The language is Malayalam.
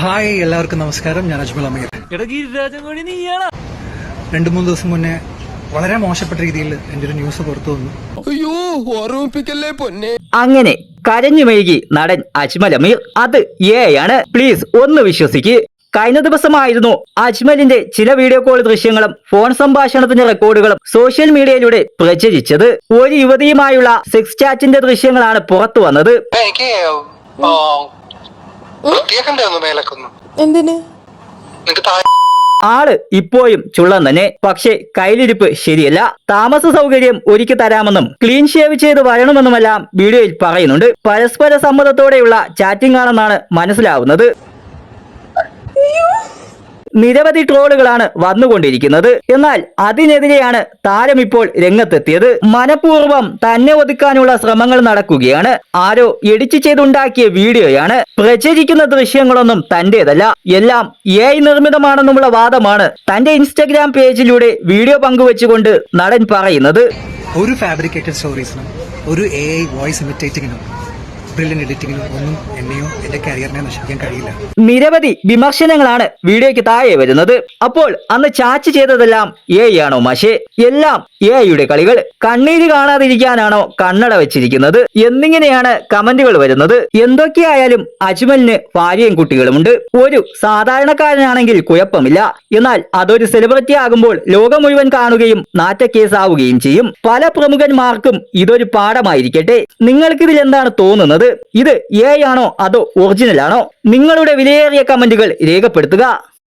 ഹായ് എല്ലാവർക്കും നമസ്കാരം. ഞാൻ അജ്മൽ അമീർ. രണ്ടു മൂന്ന് ദിവസം മുന്നേ വളരെ മോശപ്പെട്ട രീതിയിൽ എന്റെ ഒരു ന്യൂസ് പുറത്തു വന്നു. അയ്യോ ഓർമ്മിപ്പിക്കല്ലേ പൊന്നെ. അങ്ങനെ കരഞ്ഞു മെഴുകി നടൻ അജ്മൽ അമീർ അത് ഏ ആണ്. പ്ലീസ് ഒന്ന് വിശ്വസിക്ക്. കഴിഞ്ഞ ദിവസമായിരുന്നു അജ്മലിന്റെ ചില വീഡിയോ കോൾ ദൃശ്യങ്ങളും ഫോൺ സംഭാഷണത്തിന്റെ റെക്കോർഡുകളും സോഷ്യൽ മീഡിയയിലൂടെ പ്രചരിച്ചത്. ഒരു യുവതിയുമായുള്ള സെക്സ് ചാറ്റിന്റെ ദൃശ്യങ്ങളാണ് പുറത്തു വന്നത്. ഒന്ന് എന്തിന്? നിനക്ക് താഴെ ആൾ ഇപ്പോഴും ചുള്ളം തന്നെ പക്ഷേ കയ്യിലിരിപ്പ് ശരിയല്ല. താമസ സൗകര്യം ഒരുക്കി തരാമെന്നും ക്ലീൻ ഷേവ് ചെയ്ത് വരണമെന്നുമെല്ലാം വീഡിയോയിൽ പറയുന്നുണ്ട്. പരസ്പര സമ്മതത്തോടെയുള്ള ചാറ്റിംഗ് ആണെന്നാണ് മനസ്സിലാവുന്നത്. നിരവധി ട്രോളുകളാണ് വന്നുകൊണ്ടിരിക്കുന്നത്. എന്നാൽ അതിനെതിരെയാണ് താരം ഇപ്പോൾ രംഗത്തെത്തിയത്. മനഃപൂർവം തന്നെ ഒതുക്കാനുള്ള ശ്രമങ്ങൾ നടക്കുകയാണ്. ആരോ എഡിറ്റ് ചെയ്തുണ്ടാക്കിയ വീഡിയോയാണ്. പ്രചരിക്കുന്ന ദൃശ്യങ്ങളൊന്നും തന്റേതല്ല. എല്ലാം എ നിർമ്മിതമാണെന്നുള്ള വാദമാണ് തന്റെ ഇൻസ്റ്റഗ്രാം പേജിലൂടെ വീഡിയോ പങ്കുവച്ചുകൊണ്ട് നടൻ പറയുന്നത്. ഒരു ഫാബ്രിക്കേറ്റഡ് സ്റ്റോറീസിനും ഒരു എ വോയിസ് ഇമിറ്റേറ്റിങ്ങിനും ബ്രില്യൻ എഡിറ്റിങ്ങിനും ഒന്നും എന്നെയോ എന്റെ കരിയറിനെ നശിപ്പിക്കാൻ കഴിയില്ല. നിരവധി വിമർശനങ്ങളാണ് വീഡിയോയ്ക്ക് താഴെ വരുന്നത്. അപ്പോൾ അന്ന് ചാച്ച് ചെയ്തതെല്ലാം എ ആണോ മഷേ? എല്ലാം എ ഐയുടെ കളികൾ. കണ്ണീര് കാണാതിരിക്കാനാണോ കണ്ണട വെച്ചിരിക്കുന്നത്? എന്നിങ്ങനെയാണ് കമന്റുകൾ വരുന്നത്. എന്തൊക്കെയായാലും അജ്മലിന് ഭാര്യയും കുട്ടികളുമുണ്ട് ഒരു സാധാരണക്കാരനാണെങ്കിൽ കുഴപ്പമില്ല. എന്നാൽ അതൊരു സെലിബ്രിറ്റി ആകുമ്പോൾ ലോകം മുഴുവൻ കാണുകയും നാറ്റക്കേസാവുകയും ചെയ്യും. പല പ്രമുഖന്മാർക്കും ഇതൊരു പാഠമായിരിക്കട്ടെ. നിങ്ങൾക്കിതിൽ എന്താണ് തോന്നുന്നത്? ഇത് എ ആണോ അതോ ഒറിജിനൽ ആണോ? നിങ്ങളുടെ വിലയേറിയ കമന്റുകൾ രേഖപ്പെടുത്തുക.